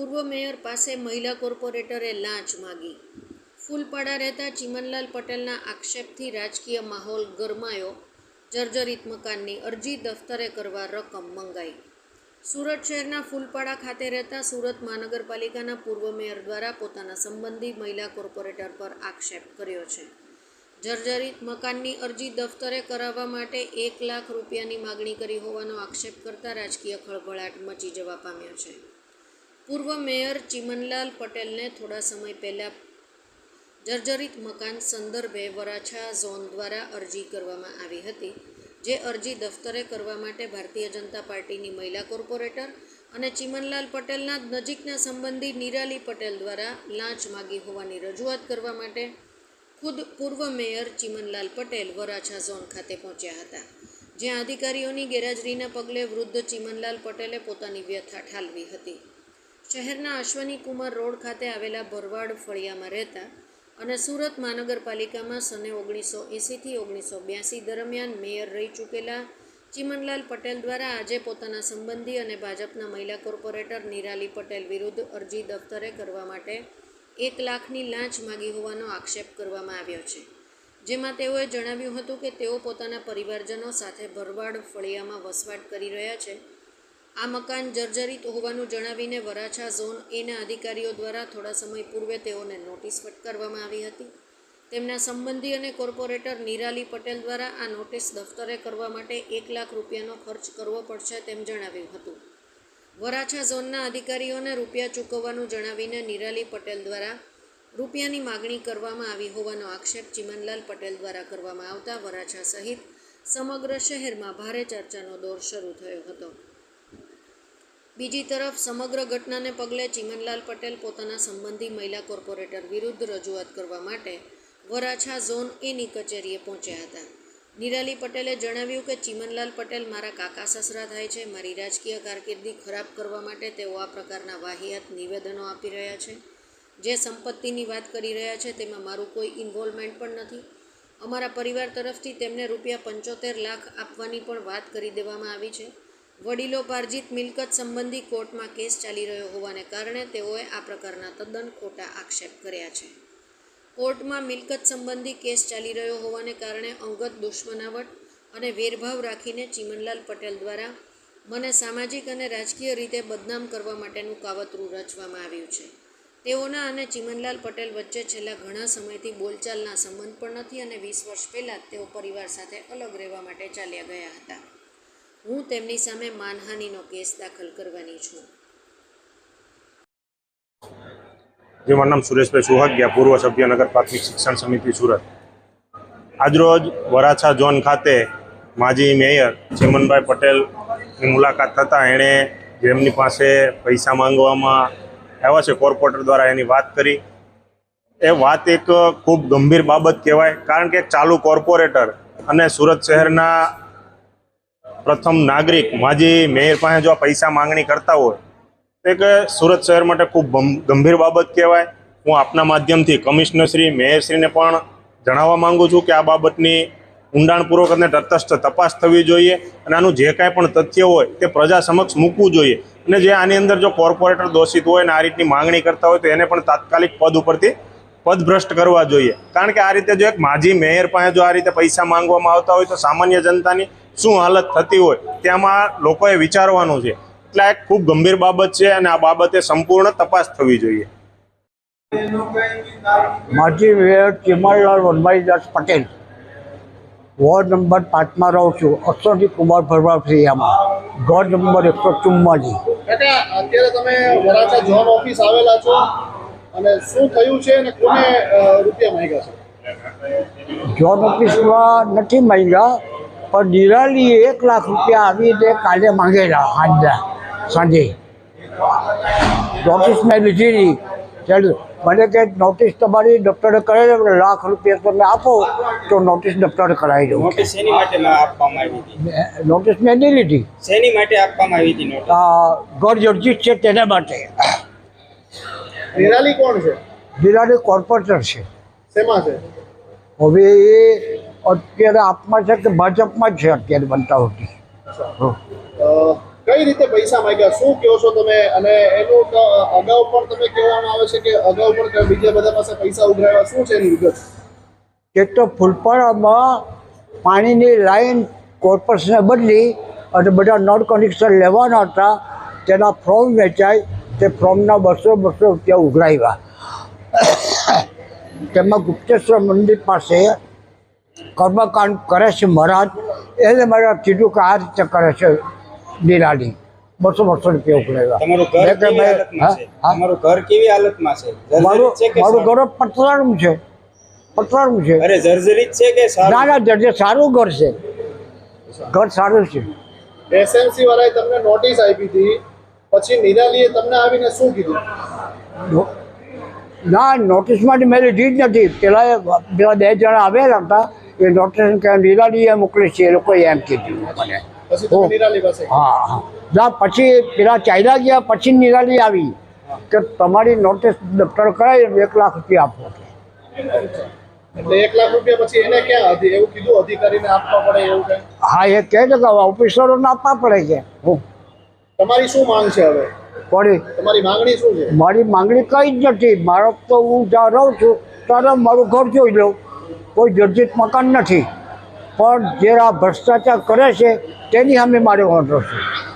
પૂર્વ મેયર પાસે મહિલા કોર્પોરેટરે લાંચ માગી. ફૂલપાડા રહેતા ચિમનલાલ પટેલના આક્ષેપથી રાજકીય માહોલ ગરમાયો. જર્જરિત મકાનની અરજી દફતરે કરવા રકમ મંગાઈ. સુરત શહેરના ફૂલપાડા ખાતે રહેતા સુરત મહાનગરપાલિકાના પૂર્વ મેયર દ્વારા પોતાના સંબંધી મહિલા કોર્પોરેટર પર આક્ષેપ કર્યો છે. જર્જરિત મકાનની અરજી દફતરે કરાવવા માટે એક લાખ રૂપિયાની માગણી કરી હોવાનો આક્ષેપ કરતા રાજકીય ખળભળાટ મચી જવા પામ્યો છે. પૂર્વ મેયર ચિમનલાલ પટેલને થોડા સમય પહેલાં જર્જરિત મકાન સંદર્ભે વરાછા ઝોન દ્વારા અરજી કરવામાં આવી હતી, જે અરજી દફતરે કરવા માટે ભારતીય જનતા પાર્ટીની મહિલા કોર્પોરેટર અને ચિમનલાલ પટેલના નજીકના સંબંધી નિરાલી પટેલ દ્વારા લાંચ માગી હોવાની રજૂઆત કરવા માટે ખુદ પૂર્વ મેયર ચિમનલાલ પટેલ વરાછા ઝોન ખાતે પહોંચ્યા હતા, જ્યાં અધિકારીઓની ગેરહાજરીના પગલે વૃદ્ધ ચિમનલાલ પટેલે પોતાની વ્યથા ઠાલવી હતી. શહેરના અશ્વની કુમાર રોડ ખાતે આવેલા ભરવાડ ફળિયામાં રહેતા અને સુરત મહાનગરપાલિકામાં સને ઓગણીસો એંસીથી ઓગણીસો બ્યાસી દરમિયાન મેયર રહી ચૂકેલા ચિમનલાલ પટેલ દ્વારા આજે પોતાના સંબંધી અને ભાજપના મહિલા કોર્પોરેટર નિરાલી પટેલ વિરુદ્ધ અરજી દફતરે કરવા માટે એક લાખની લાંચ માગી હોવાનો આક્ષેપ કરવામાં આવ્યો છે. જેમાં તેઓએ જણાવ્યું હતું કે તેઓ પોતાના પરિવારજનો સાથે ભરવાડ ફળિયામાં વસવાટ કરી રહ્યા છે આ મકાન જર્જરિત હોવાનું જણાવીને વરાછા ઝોન એના અધિકારીઓ દ્વારા થોડા સમય પૂર્વે તેઓને નોટિસ ફટકારવામાં આવી હતી. તેમના સંબંધી અને કોર્પોરેટર નિરાલી પટેલ દ્વારા આ નોટિસ દફતરે કરવા માટે એક લાખ રૂપિયાનો ખર્ચ કરવો પડશે તેમ જણાવ્યું હતું. વરાછા ઝોનના અધિકારીઓને રૂપિયા ચૂકવવાનું જણાવીને નિરાલી પટેલ દ્વારા રૂપિયાની માગણી કરવામાં આવી હોવાનો આક્ષેપ ચિમનલાલ પટેલ દ્વારા કરવામાં આવતા વરાછા સહિત સમગ્ર શહેરમાં ભારે ચર્ચાનો દોર શરૂ થયો હતો. બીજી તરફ, સમગ્ર ઘટનાને પગલે ચિમનલાલ પટેલ પોતાના સંબંધી મહિલા કોર્પોરેટર વિરુદ્ધ રજૂઆત કરવા માટે વરાછા ઝોન એની કચેરીએ પહોંચ્યા હતા. નિરાલી પટેલે જણાવ્યું કે, ચિમનલાલ પટેલ મારા કાકા સસરા થાય છે, મારી રાજકીય કારકિર્દી ખરાબ કરવા માટે તેઓ આ પ્રકારના વાહિયાત નિવેદનો આપી રહ્યા છે. જે સંપત્તિની વાત કરી રહ્યા છે, તેમાં મારું કોઈ ઇન્વોલ્વમેન્ટ પણ નથી. અમારા પરિવાર તરફથી તેમને રૂપિયા પંચોતેર લાખ આપવાની પણ વાત કરી દેવામાં આવી છે. વડીલો પાર્જિત મિલકત સંબંધી કોર્ટમાં કેસ ચાલી રહ્યો હોવાને કારણે તેઓએ આ પ્રકારના તદ્દન ખોટા આક્ષેપ કર્યા છે. કોર્ટમાં મિલકત સંબંધી કેસ ચાલી રહ્યો હોવાને કારણે અંગત દુશ્મનાવટ અને વેરભાવ રાખીને ચિમનલાલ પટેલ દ્વારા મને સામાજિક અને રાજકીય રીતે બદનામ કરવા માટેનું કાવતરું રચવામાં આવ્યું છે. તેઓના અને ચિમનલાલ પટેલ વચ્ચે છેલ્લા ઘણા સમયથી બોલચાલના સંબંધ પણ નથી અને વીસ વર્ષ પહેલાં તેઓ પરિવાર સાથે અલગ રહેવા માટે ચાલ્યા ગયા હતા. હું તેમની સામે માનહાનિનો કેસ દાખલ કરવાની છું. જે, મારું નામ સુરેશભાઈ સુહાગ્યા પૂર્વ સભ્ય નગર પ્રાથમિક શિક્ષણ સમિતિ સુરત. આજરોજ વરાછા ઝોન ખાતે માજી મેયર ચેમનભાઈ પટેલની મુલાકાત થતાં એણે જેમની પાસે પૈસા માંગવામાં આવ્યા છે, કોર્પોરેટર દ્વારા એની વાત કરી. એ વાત એક ખૂબ ગંભીર બાબત કહેવાય, કારણ કે ચાલુ કોર્પોરેટર અને સુરત શહેરના પ્રથમ નાગરિક માજી મેયર પાસે જો આ પૈસા માંગણી કરતા હોય, તો કે સુરત શહેર માટે ખૂબ ગંભીર બાબત કહેવાય. હું આપના માધ્યમથી કમિશનરશ્રી મેયરશ્રીને પણ જણાવવા માંગુ છું કે આ બાબતની ઊંડાણપૂર્વક અને તટસ્થ તપાસ થવી જોઈએ અને આનું જે કાંઈ પણ તથ્ય હોય તે પ્રજા સમક્ષ મૂકવું જોઈએ. અને જે આની અંદર જો કોર્પોરેટર દોષિત હોય અને આ રીતની માંગણી કરતા હોય તો એને પણ તાત્કાલિક પદ ઉપરથી પદભ્રષ્ટ કરવા જોઈએ. કારણ કે આ રીતે જો એક માજી મેયર પાસે જો આ રીતે પૈસા માંગવામાં આવતા હોય તો સામાન્ય જનતાની શું હાલત થતી હોય તેમાં લોકોએ વિચારવાનું છે. એટલે આ એક ખૂબ ગંભીર બાબત છે અને આ બાબતે સંપૂર્ણ તપાસ થવી જોઈએ. માજી mayor Chimanlal Vanbhaidas Patel ward number પાંચમાં રહું છું અક્ષરજી કુમાર ભરવા ફ્રિયામાં ઘર નંબર એકસો ચુમ્માજી. અત્યારે તમે વરાછા ઝોન ઓફિસ આવેલા છો અને શું થયું છે અને કોને રૂપિયા માંગ્યા છે? જોન ઓફિસમાં નથી માંગ્યા પણ નિરાલીએ એક લાખ રૂપિયા આવી રીતે કાલે માંગેલા સાંજના સાંજે. નોટિસ મેં લીધી નહીં ચાલો મને કે નોટિસ તમારી દફતરે કરાવી દો લાખ રૂપિયા તમે આપો તો નોટિસ દફતરે કરાવી દઉં. નોટિસ શેની માટે આપવામાં આવી હતી. નોટિસ મેં નહીં લીધી. શેની માટે આપવામાં આવી હતી ઘર જર્જિત છે તેના માટે. નિરાલી કોણ છે? દિરાલી કોર્પોરેટર છે. શેમાં છે? હવે એ અત્યારે આપમાં છે કે ભાજપમાં જ છે અત્યારે બનતા હોતી કઈ રીતે પૈસા માંગ્યા? શું કહો છો તમે? અને એનું અગાઉ પણ તમે કહેવામાં આવે છે કે અગાઉ પણ બીજા બધા પાસે પૈસા ઉઘરાવ્યા. શું છે એની વિગત? કે તો ફૂલપાડામાં પાણીની લાઈન કોર્પોરેશને બદલી અને બધા નળ કનેક્શન લેવાના હતા. તેના ફોર્મ વેચાય. તે ફોર્મના બસો બસો રૂપિયા ઉઘરાવ્યા. તેમાં ગુપ્તેશ્વર મંદિર પાસે કર્મકાંડ કરે છે મહારાજ એને મારે કીધું કે આ રીતે કરે છે દિલાડી બસો બસો રૂપિયા ઉઘરાવ્યા તમારું ઘર કેવી હાલતમાં છે? ઘર કેવી હાલતમાં છે? મારું? ઘર પતરાનું છે. પતરાનું છે. અરે જર્જરિત છે કે ના સારું ના જર્જર સારું ઘર છે. ઘર સારું છે. એસએમસી વાળાએ તમને નોટિસ આપી હતી. પછી નિરાલીએ તમને આવીને શું કીધું? ના ના માટે મેં લીધી જ નથી. પેલા પેલા બે જણા આવેલા હતા. એ નોટિસ કે નિરાલીએ મોકલી છે એ લોકોએ એમ કીધું મને. હા હા. પછી પેલા ચાલ્યા ગયા પછી નિરાલી આવી. કે તમારી નોટિસ દફતર કરાવી એક લાખ રૂપિયા આપો. એટલે એક લાખ રૂપિયા પછી એને ક્યાં એવું કીધું અધિકારીને આપવા પડે એવું હા એ કહે છે કે ઓફિસરોને આપવા પડે છે. તમારી શું માંગ છે હવે? પડી. તમારી માંગણી શું છે? મારી માંગણી કઈ જ નથી. મારો તો હું જ્યાં રહું છું ત્યારે મારું ઘર જોઈ લઉં. કોઈ જર્જિત મકાન નથી. પણ જે આ ભ્રષ્ટાચાર કરે છે, તેની સામે મારે વાંધો છે.